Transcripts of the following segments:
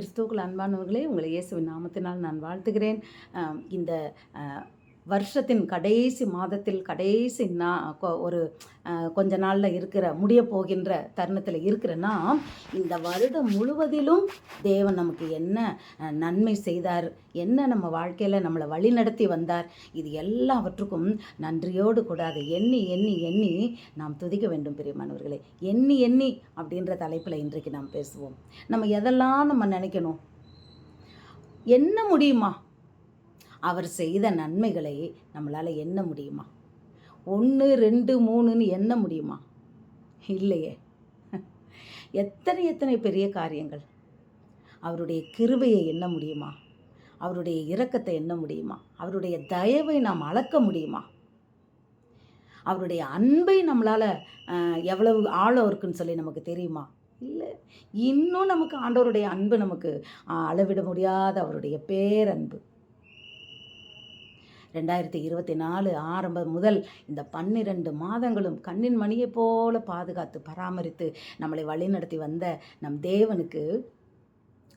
கிறிஸ்துவுக்குள் அன்பானவர்களே உங்களை இயேசுவின் நாமத்தினால் நான் வாழ்த்துகிறேன். இந்த வருஷத்தின் கடைசி மாதத்தில் கடைசி நான் கொ- ஒரு கொஞ்ச நாளில் இருக்கிற முடிய போகின்ற தருணத்தில் இருக்கிறேன்னா இந்த வருடம் முழுவதிலும் தேவன் நமக்கு என்ன நன்மை செய்தார் என்ன நம்ம வாழ்க்கையில் நம்மளை வழி நடத்தி வந்தார் இது எல்லாவற்றுக்கும் நன்றியோடு கூடாது. எண்ணி எண்ணி எண்ணி நாம் துதிக்க வேண்டும் பிரியமானவர்களே எண்ணி எண்ணி அப்படின்ற தலைப்பில் இன்றைக்கு நாம் பேசுவோம். நம்ம எதெல்லாம் நம்ம நினைக்கணும்? என்ன முடியுமா? அவர் செய்த நன்மைகளை நம்மளால் எண்ண முடியுமா? ஒன்று ரெண்டு மூணுன்னு எண்ண முடியுமா? இல்லையே. எத்தனை எத்தனை பெரிய காரியங்கள். அவருடைய கிருபையை எண்ண முடியுமா? அவருடைய இரக்கத்தை எண்ண முடியுமா? அவருடைய தயவை நாம் அளக்க முடியுமா? அவருடைய அன்பை நம்மளால் எவ்வளவு ஆழம் இருக்குன்னு சொல்லி நமக்கு தெரியுமா? இல்லை. இன்னும் நமக்கு ஆண்டவருடைய அன்பு நமக்கு அளவிட முடியாத அவருடைய பேரன்பு. ரெண்டாயிரத்தி இருபத்தி நாலு ஆரம்பம் முதல் இந்த பன்னிரண்டு மாதங்களும் கண்ணின் மணியைப் போல பாதுகாத்து பராமரித்து நம்மளை வழிநடத்தி வந்த நம் தேவனுக்கு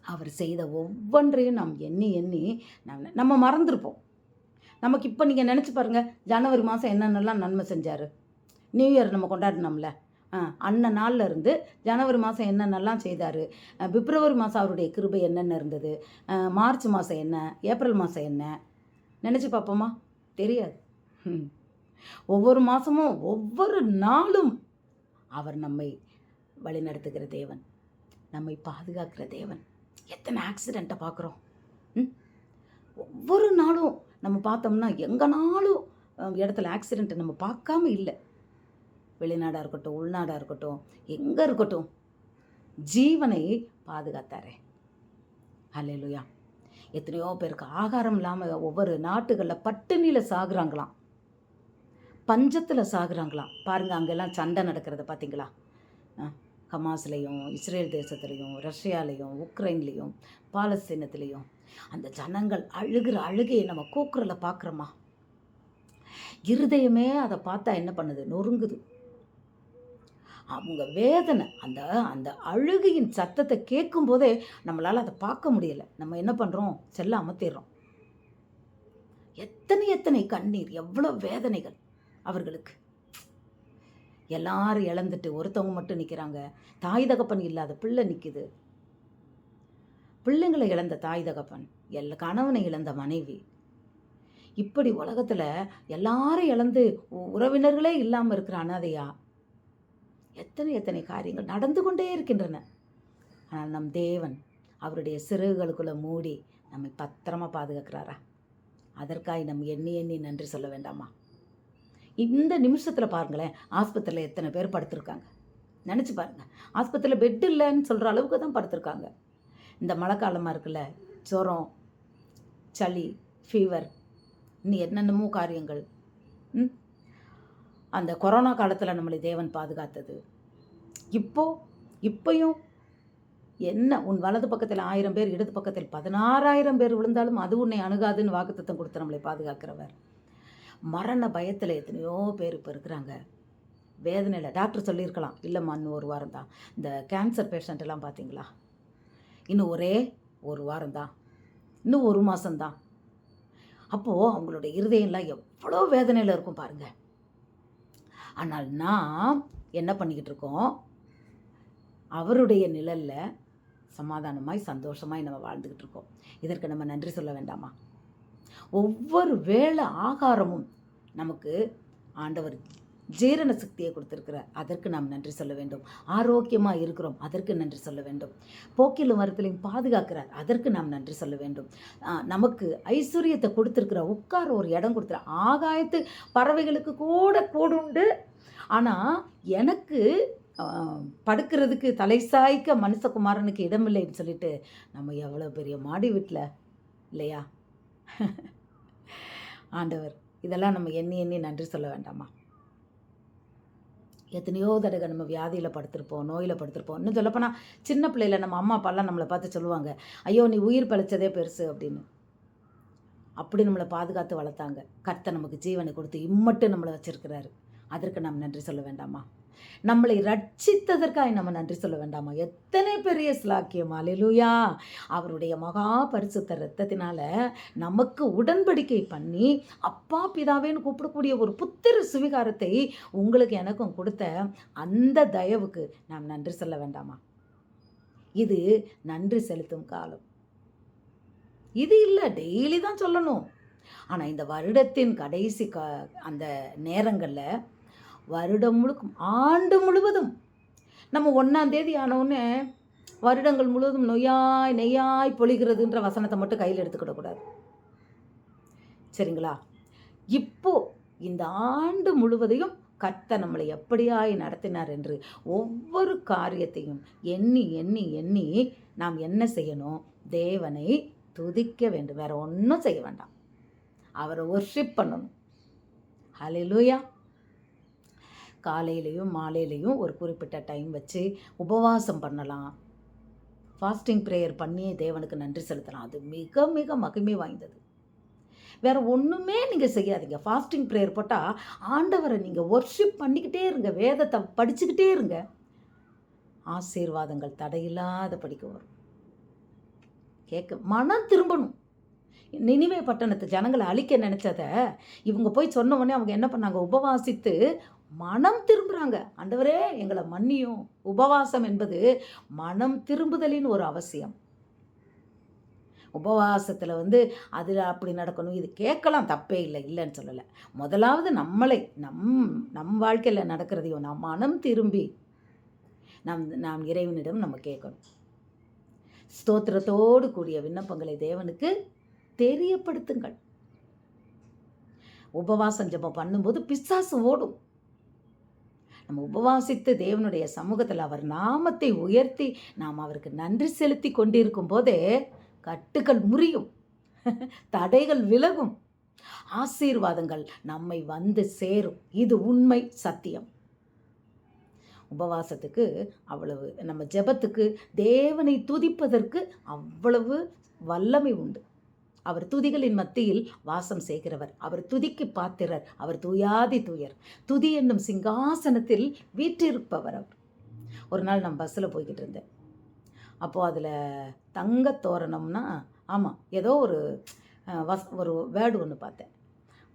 அவர் செய்த ஒவ்வொன்றையும் நாம் எண்ணி எண்ணி நம்ம நம்ம மறந்துருப்போம். நமக்கு இப்போ நீங்கள் நினச்சி பாருங்கள் ஜனவரி மாதம் என்னென்னலாம் நன்மை செஞ்சார்? நியூ இயர் நம்ம கொண்டாடினோம்ல. ஆ அன்ன நாள்ல இருந்து ஜனவரி மாதம் என்னென்னலாம் செய்தார்? பிப்ரவரி மாதம் அவருடைய கிருபை என்னென்ன இருந்தது? மார்ச் மாதம் என்ன? ஏப்ரல் மாதம் என்ன? நினச்சி பார்ப்போமா? தெரியாது. ம். ஒவ்வொரு மாதமும் ஒவ்வொரு நாளும் அவர் நம்மை வழிநடத்துகிற தேவன். நம்மை பாதுகாக்கிற தேவன். எத்தனை ஆக்சிடெண்ட்டை பார்க்குறோம். ம்? ஒவ்வொரு நாளும் நம்ம பார்த்தோம்னா எங்கனாலும் இடத்துல ஆக்சிடெண்ட்டை நம்ம பார்க்காம இல்லை. வெளிநாடாக இருக்கட்டும் உள்நாடாக இருக்கட்டும் எங்கே இருக்கட்டும் ஜீவனை பாதுகாத்தாரே. லுயா எத்தனையோ பேருக்கு ஆகாரம் இல்லாமல் ஒவ்வொரு நாட்டுகளில் பட்டினியில் சாகுறாங்களாம். பஞ்சத்தில் சாகுறாங்களாம். பாருங்கள் அங்கெல்லாம் சண்டை நடக்கிறத பார்த்தீங்களா ஹமாஸ்லேயும் இஸ்ரேல் தேசத்துலேயும் ரஷ்யாலேயும் உக்ரைன்லேயும் பாலஸ்தீனத்துலேயும். அந்த ஜனங்கள் அழுகிற அழுகையை நம்ம கூக்குரல பார்க்குறோமா இருதயமே அதை பார்த்தா என்ன பண்ணுது? நொறுங்குது. அவங்க வேதனை அந்த அந்த அழுகையின் சத்தத்தை கேட்கும் போதே நம்மளால் அதை பார்க்க முடியல. நம்ம என்ன பண்ணுறோம் செல்ல அமர்த்திடுறோம் எத்தனை எத்தனை கண்ணீர் எவ்வளோ வேதனைகள் அவர்களுக்கு. எல்லாரும் இழந்துட்டு ஒருத்தவங்க மட்டும் நிற்கிறாங்க தாய் தகப்பன் இல்லாத பிள்ளை நிற்குது பிள்ளைங்களை இழந்த தாய் தகப்பன் எல்லா கணவனை இழந்த மனைவி. இப்படி உலகத்தில் எல்லாரும் இழந்து உ- உறவினர்களே இல்லாமல் இருக்கிற அனாதையா? எத்தனை எத்தனை காரியங்கள் நடந்து கொண்டே இருக்கின்றன. ஆனால் நம் தேவன் அவருடைய சிறகுகளுக்குள்ளே மூடி நம்மை பத்திரமா பாதுகாக்கிறாரா? அதற்காக நம்ம எண்ணி எண்ணி நன்றி சொல்ல வேண்டாமா? இந்த நிமிஷத்தில் பாருங்களேன் ஆஸ்பத்திரியில் எத்தனை பேர் படுத்திருக்காங்க. நினச்சி பாருங்கள் ஆஸ்பத்திரியில் பெட் இல்லைன்னு சொல்கிற அளவுக்கு தான் படுத்திருக்காங்க. இந்த மழை காலமாக இருக்குல்ல ஜுரம் சளி ஃபீவர் இன்னும் என்னென்னமோ காரியங்கள். ம்? அந்த கொரோனா காலத்தில் நம்மளை தேவன் பாதுகாத்தது. இப்போ இப்பையும் என்ன உன் வலது பக்கத்தில் ஆயிரம் பேர் இடது பக்கத்தில் பதினாறாயிரம் பேர் விழுந்தாலும் அது உன்னை அணுகாதுன்னு வாக்குத்தத்தம் கொடுத்து நம்மளை பாதுகாக்கிறவர். மரண பயத்தில் எத்தனையோ பேர் இப்போ இருக்கிறாங்க. வேதனையில் டாக்டர் சொல்லியிருக்கலாம். இல்லைம்மா இன்னும் ஒரு வாரம் தான். இந்த கேன்சர் பேஷண்ட் எல்லாம் பார்த்தீங்களா இன்னும் ஒரே ஒரு வாரம் தான். இன்னும் ஒரு மாதம்தான் அப்போது அவங்களுடைய இருதயம்லாம் எவ்வளோ வேதனையில் இருக்கும் பாருங்கள் ஆனால் நாம் என்ன பண்ணிக்கிட்டு இருக்கோம்? அவருடைய நிழலில் சமாதானமாய் சந்தோஷமாய் நம்ம வாழ்ந்துக்கிட்டு இருக்கோம். இதற்கு நம்ம நன்றி சொல்ல வேண்டாமா? ஒவ்வொரு வேளை ஆகாரமும் நமக்கு ஆண்டவர் ஜீரண சக்தியை கொடுத்துருக்கிறார் அதற்கு நாம் நன்றி சொல்ல வேண்டும். ஆரோக்கியமாக இருக்கிறோம். அதற்கு நன்றி சொல்ல வேண்டும். போக்கிலும் மரத்திலையும் பாதுகாக்கிறார். அதற்கு நாம் நன்றி சொல்ல வேண்டும். நமக்கு ஐஸ்வர்யத்தை கொடுத்துருக்கிற உட்கார ஒரு இடம் கொடுத்துரு ஆகாயத்து பறவைகளுக்கு கூட கூடுண்டு ஆனால் எனக்கு படுக்கிறதுக்கு தலை சாய்க்க மனுஷகுமாரனுக்கு இடமில்லைன்னு சொல்லிட்டு நம்ம எவ்வளோ பெரிய மாடி வீட்டில் இல்லையா? ஆண்டவர் இதெல்லாம் நம்ம எண்ணி எண்ணி நன்றி சொல்ல வேண்டாமா? எத்தனையோ தடவை நம்ம வியாதியில் படுத்திருப்போம் நோயில் படுத்திருப்போம். இன்னும் சொல்லப்போனால் சின்ன பிள்ளையில நம்ம அம்மா அப்பாலாம் நம்மளை பார்த்து சொல்லுவாங்க ஐயோ நீ உயிர் பழிச்சதே பெருசு அப்படின்னு. அப்படி நம்மளை பாதுகாத்து வளர்த்தாங்க. கர்த்தர் நமக்கு ஜீவனை கொடுத்து இம்மட்டு நம்மளை வச்சிருக்கிறாரு. அதற்கு நாம் நன்றி சொல்ல வேண்டாமா? நம்மளை ரட்சித்ததற்காக நம்ம நன்றி சொல்ல வேண்டாமா? எத்தனை பெரிய ஸ்லாக்கியம் அலிலுயா அவருடைய மகா பரிசுத்த ரத்தத்தினால நமக்கு உடன்படிக்கை பண்ணி அப்பா பிதாவேன்னு கூப்பிடக்கூடிய ஒரு புத்திர சுவிகாரத்தை உங்களுக்கு எனக்கும் கொடுத்த அந்த தயவுக்கு நாம் நன்றி சொல்ல வேண்டாமா? இது நன்றி செலுத்தும் காலம். இது இல்லை டெய்லி தான் சொல்லணும். ஆனால் இந்த வருடத்தின் கடைசி க அந்த நேரங்களில் வருடம் முழுக்கும் ஆண்டு முழுவதும். நம்ம ஒன்றாம் தேதி ஆனவுடனே வருடங்கள் முழுவதும் நொய்யாய் நெய்யாய் பொழிகிறதுன்ற வசனத்தை மட்டும் கையில் எடுத்துக்கிடக்கூடாது சரிங்களா? இப்போ இந்த ஆண்டு முழுவதையும் கர்த்தர் நம்மளை எப்படியாய் நடத்தினார் என்று ஒவ்வொரு காரியத்தையும் எண்ணி எண்ணி எண்ணி நாம் என்ன செய்யணும்? தேவனை துதிக்க வேண்டும். வேற ஒன்றும் செய்ய வேண்டாம். அவரை ஒர்ஷிப் பண்ணணும். ஹalleluya காலையிலையும் மாலையிலையும் ஒரு குறிப்பிட்ட டைம் வச்சு உபவாசம் பண்ணலாம். ஃபாஸ்டிங் ப்ரேயர் பண்ணி தேவனுக்கு நன்றி செலுத்தலாம். அது மிக மிக மகிமை வாய்ந்தது. வேறு ஒன்றுமே நீங்கள் செய்யாதீங்க. ஃபாஸ்டிங் ப்ரேயர் போட்டால் ஆண்டவரை நீங்கள் ஒர்ஷிப் பண்ணிக்கிட்டே இருங்க. வேதத்தை படிச்சுக்கிட்டே இருங்க. ஆசீர்வாதங்கள் தடையில்லாத படிக்க வரும். கேட்க மனம் திரும்பணும். நினிவே பட்டணத்து ஜனங்களை அழிக்க நினச்சத இவங்க போய் சொன்ன உடனே அவங்க என்ன பண்ணாங்க? உபவாசித்து மனம் திரும்புகிறாங்க அந்தவரே எங்களை மன்னியும். உபவாசம் என்பது மனம் திரும்புதலின் ஒரு அவசியம். உபவாசத்தில் வந்து அது அப்படி நடக்கணும் இது கேட்கலாம் தப்பே இல்லை இல்லைன்னு சொல்லலை. முதலாவது நம்மளை நம் நம் வாழ்க்கையில் நடக்கிறதையும் நம் மனம் திரும்பி நம் நாம் இறைவனிடம் நம்ம கேட்கணும். ஸ்தோத்திரத்தோடு கூடிய விண்ணப்பங்களை தேவனுக்கு தெரியப்படுத்துங்கள். உபவாசம் ஜபம் பண்ணும்போது பிசாசு ஓடும். நம்ம உபவாசித்து தேவனுடைய சமூகத்தில் அவர் நாமத்தை உயர்த்தி நாம் அவருக்கு நன்றி செலுத்தி கொண்டிருக்கும் போதே கட்டுகள் முறியும். தடைகள் விலகும். ஆசீர்வாதங்கள் நம்மை வந்து சேரும். இது உண்மை சத்தியம். உபவாசத்துக்கு அவ்வளவு நம்ம ஜெபத்துக்கு தேவனை துதிப்பதற்கு அவ்வளவு வல்லமை உண்டு. அவர் துதிகளின் மத்தியில் வாசம் செய்கிறவர். அவர் துதிக்கு பாத்திரர். அவர் தூயாதி தூயர். துதி என்னும் சிங்காசனத்தில் வீற்றிருப்பவர் அவர். ஒரு நாள் நான் பஸ்ஸில் போய்கிட்டு இருந்தேன். அப்போது அதில் தங்கத் தோரணம்னா ஆமாம் ஏதோ ஒரு வச வஸ் ஒரு வேர்டு ஒன்று பார்த்தேன்.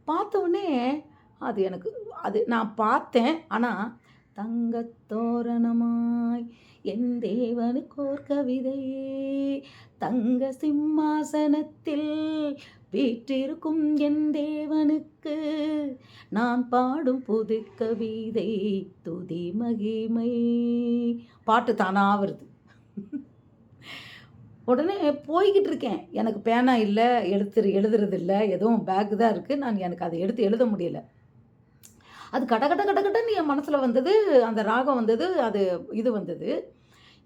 பார்த்தவொடனே அது எனக்கு அது நான் பார்த்தேன். ஆனால் தங்கத் தோரணமாய் என் தேவனுக்கோர் கவிதையே தங்க சிம்மாசனத்தில் வீற்றிருக்கும் என் தேவனுக்கு நான் பாடும் புது கவிதை துதி மகிமை. பாட்டு தானா வருது. உடனே போய்கிட்டு இருக்கேன். எனக்கு பேனா இல்லை எழுத்து எழுதுறது இல்லை எதுவும் பேக் தான் இருக்குது நான் எனக்கு அதை எடுத்து எழுத முடியல. அது கட கட கட கடன்னு என் மனசில் வந்தது அந்த ராகம் வந்தது அது இது வந்தது.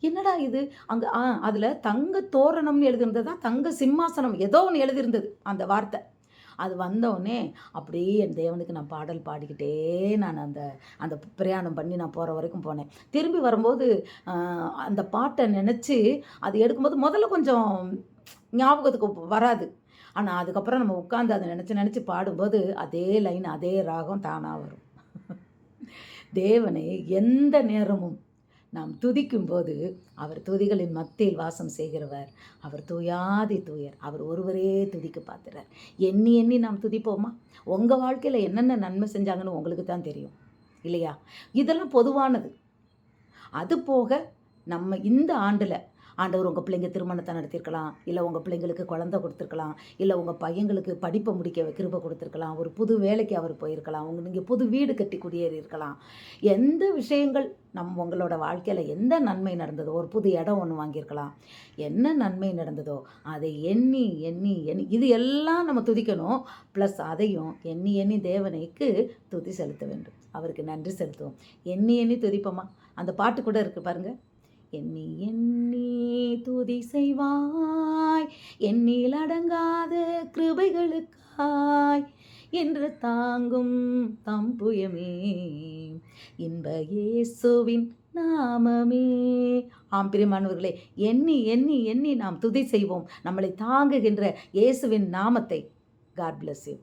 என்னடா இது? அங்கே ஆ அதில் தங்க தோரணம்னு எழுதியிருந்ததா? தங்க சிம்மாசனம் ஏதோ ஒன்று எழுதியிருந்தது அந்த வார்த்தை. அது வந்தவுடனே அப்படியே என் தேவனுக்கு நான் பாடல் பாடிக்கிட்டே நான் அந்த அந்த பிரயாணம் பண்ணி நான் போகிற வரைக்கும் போனேன். திரும்பி வரும்போது அந்த பாட்டை நினச்சி அது எடுக்கும்போது முதல்ல கொஞ்சம் ஞாபகத்துக்கு வராது. ஆனால் அதுக்கப்புறம் நம்ம உட்காந்து அதை நினச்சி நினச்சி பாடும்போது அதே லைன் அதே ராகம் தானாக வரும். தேவனை எந்த நேரமும் நாம் துதிக்கும்போது அவர் துதிகளின் மத்தியில் வாசம் செய்கிறவர். அவர் தூயாதி தூயர். அவர் ஒருவரே துதிக்க பார்த்துறார் எண்ணி எண்ணி நாம் துதிப்போமா? உங்கள் வாழ்க்கையில் என்னென்ன நன்மை செஞ்சாங்கன்னு உங்களுக்கு தான் தெரியும். இல்லையா? இதெல்லாம் பொதுவானது. அது போக நம்ம இந்த ஆண்டில் ஆண்டவர் உங்கள் பிள்ளைங்க திருமணத்தை நடத்தியிருக்கலாம் இல்லை உங்கள் பிள்ளைங்களுக்கு குழந்தை கொடுத்துருக்கலாம் இல்லை உங்கள் பையங்களுக்கு படிப்பை முடிக்க கிருப கொடுத்துருக்கலாம் ஒரு புது வேலைக்கு அவர் போயிருக்கலாம் உங்கள் நீங்கள் புது வீடு கட்டி குடியேறி இருக்கலாம் எந்த விஷயங்கள் நம் உங்களோட வாழ்க்கையில் எந்த நன்மை நடந்ததோ ஒரு புது இடம் ஒன்று வாங்கியிருக்கலாம். என்ன நன்மை நடந்ததோ அதை எண்ணி எண்ணி எண்ணி இது எல்லாம் நம்ம துதிக்கணும். ப்ளஸ் அதையும் எண்ணி எண்ணி தேவனைக்கு துதி செலுத்த வேண்டும். அவருக்கு நன்றி செலுத்துவோம். எண்ணி எண்ணி துதிப்போமா? அந்த பாட்டு கூட இருக்குது பாருங்கள் எண்ணி எண்ணி துதி செய்வாய். எண்ணில் அடங்காத கிருபைகளுக்காய். என்று தாங்கும் தம்புயமே இன்ப இயேசுவின் நாமமே. ஆம் பிரிமானவர்களே எண்ணி எண்ணி எண்ணி நாம் துதி செய்வோம். நம்மளை தாங்குகின்ற இயேசுவின் நாமத்தை காட் பிளஸ் யூ